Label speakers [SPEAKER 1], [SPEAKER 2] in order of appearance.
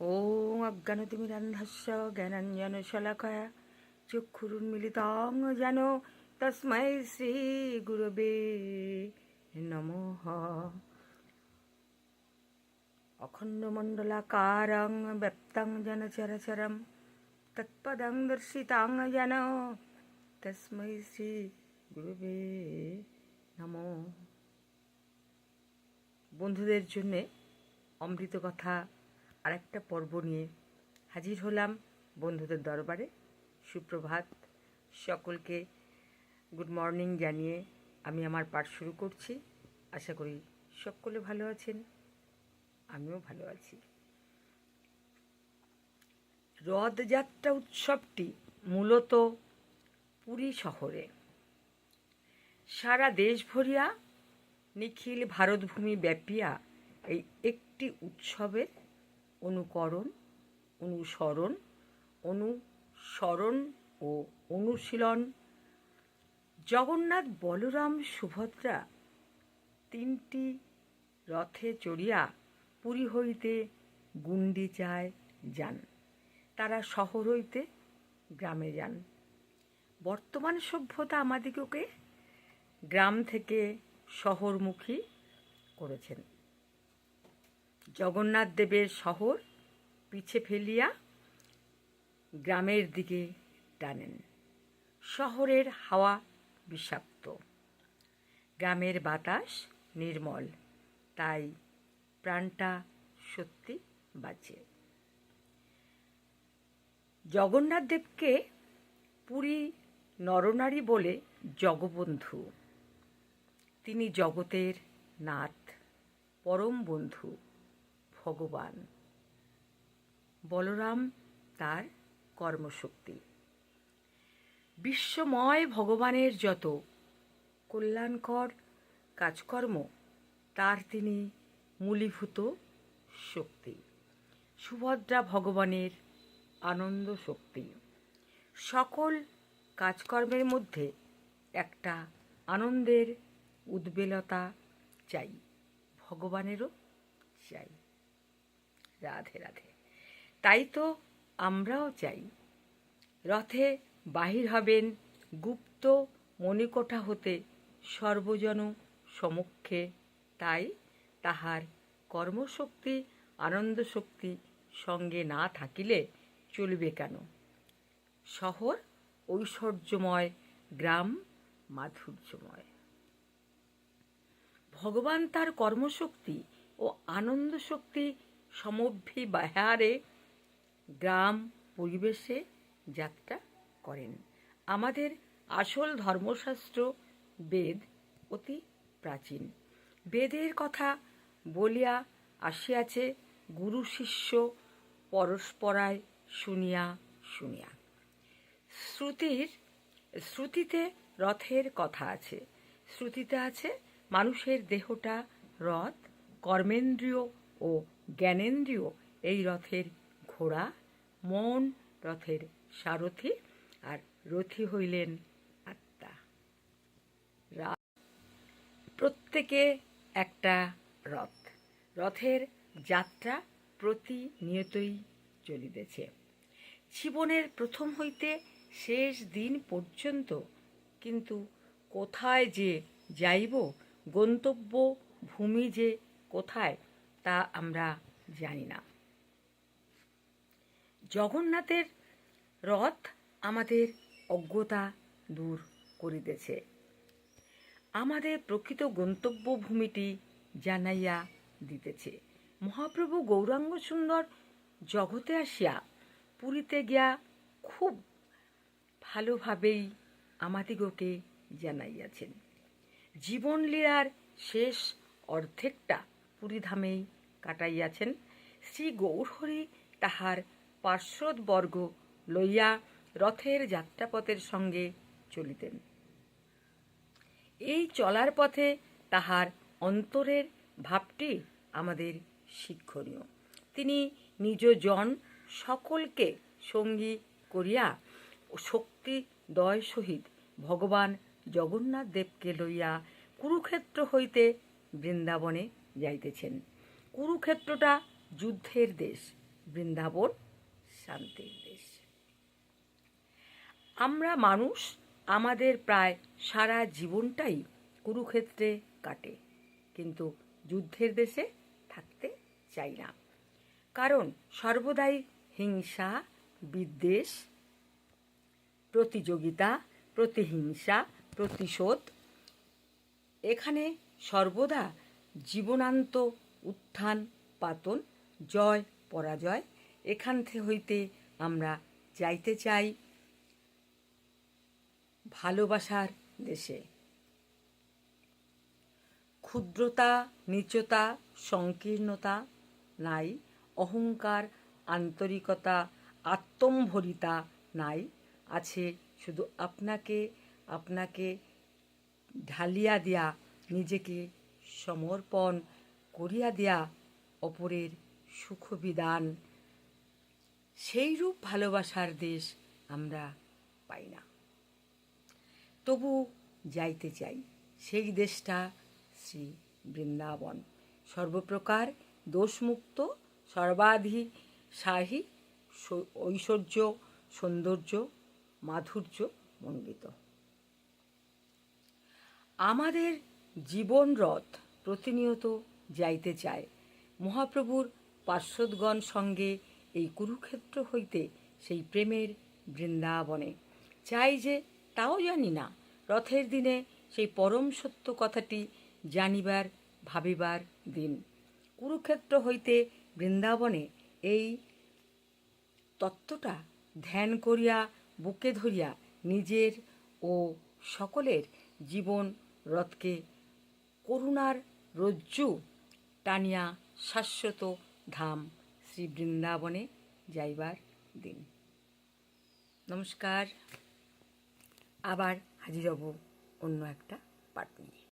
[SPEAKER 1] ওং অজ্ঞানতিমিরান্ধস্য জ্ঞানাঞ্জন শলাকয়া চক্ষুরুন্মিলিতং যেন তস্মৈ শ্রী গুরবে নমঃ অখণ্ডমণ্ডলাকারং ব্যপ্তং যেন চরাচরম তৎপদং দর্শিতাং যেন তস্মৈ শ্রী গুরুবে নম বন্ধুদের জন্যে অমৃত কথা আরেকটা পর্ব নিয়ে হাজির হলাম বন্ধুদের দরবারে। সুপ্রভাত। সকলকে গুড মর্নিং জানিয়ে আমি আমার পাঠ শুরু করছি। আশা করি সকলে ভালো আছেন, আমিও ভালো আছি। রথযাত্রা উৎসবটি মূলত পুরী শহরে। সারা দেশ ভরিয়া নিখিল ভারতভূমি ব্যাপিয়া এই একটি উৎসবের অনুকরণ, অনুসরণ অনুসরণ ও অনুশীলন। জগন্নাথ বলরাম সুভদ্রা তিনটি রথে চড়িয়া পুরী হইতে গুন্ডি গুন্ডিচায় যান। তারা শহর হইতে গ্রামে যান। বর্তমান সভ্যতা আমাদিগকে গ্রাম থেকে শহরমুখী করেছেন। জগন্নাথ দেবের শহর পিছে ফেলিয়া গ্রামের দিকে টানেন। শহরের হাওয়া বিষাক্ত। গ্রামের বাতাস নির্মল। তাই প্রাণটা সত্যি বাঁচে। জগন্নাথ দেবকে পুরী নরনারী বলে জগবন্ধু। তিনি জগতের নাথ, পরম বন্ধু। ভগবান। বলরাম তার কর্মশক্তি। বিশ্বময় ভগবানের যত কল্যাণকর কাজকর্ম, তার তিনি মূলীভূত শক্তি। সুভদ্রা ভগবানের আনন্দ শক্তি। সকল কাজকর্মের মধ্যে একটা আনন্দের উদ্বেলতা চাই, ভগবানেরও চাই। রাধে রাধে। তাই তো আমরাও চাই। রথে বাহির হবেন গুপ্ত মণিকোঠা হতে সর্বজন সমক্ষে। তাই তাহার কর্মশক্তি আনন্দ শক্তি সঙ্গে না থাকিলে চলবে কেন? শহর ঐশ্বর্যময়, গ্রাম মাধুর্যময়। ভগবান তার কর্মশক্তি ও আনন্দ শক্তি সমভিবাহারে গ্রাম পরিবেশে যাত্রা করেন। আমাদের আসল ধর্মশাস্ত্র বেদ অতি প্রাচীন। বেদের কথা বলিয়া আসিয়াছে গুরু শিষ্য পরস্পরায় শুনিয়া শুনিয়া। শ্রুতির, শ্রুতিতে রথের কথা আছে। শ্রুতিতে আছে, মানুষের দেহটা রথ, কর্মেন্দ্রীয় ও জ্ঞানেন্দ্রিয়, এই রথের ঘোড়া, মন রথের সারথি আর রথি হইলেন আত্মা। প্রত্যেকে একটা রথ। রথের যাত্রা প্রতিনিয়তই চলিতেছে। জীবনের প্রথম হইতে শেষ দিন পর্যন্ত কিন্তু কোথায় যে যাইব গন্তব্য ভূমি যে কোথায় তা আমরা জানি না। জগন্নাথের রথ আমাদের অজ্ঞতা দূর করিতেছে। আমাদের প্রকৃত গন্তব্য ভূমিটি জানাইয়া দিতেছে। মহাপ্রভু গৌরাঙ্গ সুন্দর জগতে আসিয়া পুরীতে গিয়া খুব ভালোভাবেই আমাদিগকে জানাইয়াছেন। জীবনলীলার শেষ অর্ধেকটা পুরীধামেই কাটাইয়াছেন, শ্রী গৌরহরি তাহার পার্শ্বদবর্গ লইয়া রথের যাত্রাপথের সঙ্গে চলিতেন। এই চলার পথে তাহার অন্তরের ভাবটি আমাদের শিক্ষণীয়। তিনি নিজ জন সকলকে সঙ্গী করিয়া শক্তি, দয় সহিত ভগবান জগন্নাথ দেবকে লইয়া কুরুক্ষেত্র হইতে বৃন্দাবনে যাইতেছেন। কুরুক্ষেত্রটা যুদ্ধের দেশ, বৃন্দাবন শান্তির দেশ। আমরা মানুষ, আমাদের প্রায় সারা জীবনটাই কুরুক্ষেত্রে কাটে, কিন্তু যুদ্ধের দেশে থাকতে চাই না। কারণ সর্বদাই হিংসা, বিদ্বেষ, প্রতিযোগিতা, প্রতিহিংসা, প্রতিশোধ, এখানে সর্বদা জীবনান্ত উত্থান, পাতন, জয়, পরাজয় এখান থে- হইতে আমরা যাইতে চাই ভালোবাসার দেশে। ক্ষুদ্রতা, নিচতা, সংকীর্ণতা নাই, অহংকার, আন্তরিকতা, আত্মম্ভরিতা নাই, আছে শুধু আপনাকে আপনাকে ঢালিয়া দিয়া নিজেকে সমর্পণ করিয়া দেয়া অপরের সুখবিধান। সেই রূপ ভালোবাসার দেশ আমরা পাই না। তবু যাইতে চাই সেই দেশটা শ্রী বৃন্দাবন। সর্বপ্রকার দোষমুক্ত সর্বাধি শাহী ঐশ্বর্য, সৌন্দর্য, মাধুর্য মণ্ডিত। আমাদের জীবন রথ প্রতিনিয়ত যাইতে চায়। মহাপ্রভুর পার্শ্বদগণ সঙ্গে এই কুরুক্ষেত্র হইতে সেই প্রেমের বৃন্দাবনে। চাই যে তাও জানি না, রথের দিনে সেই পরম সত্য কথাটি জানিবার, ভাবিবার দিন। কুরুক্ষেত্র হইতে বৃন্দাবনে এই তত্ত্বটা ধ্যান করিয়া, বুকে ধরিয়া নিজের ও সকলের জীবন রথকে করুণার রজ্জু টানিয়া শাশ্বত ধাম শ্রী বৃন্দাবনে যাইবার দিন। নমস্কার। আবার হাজির হব অন্য একটা পাঠ নিয়ে।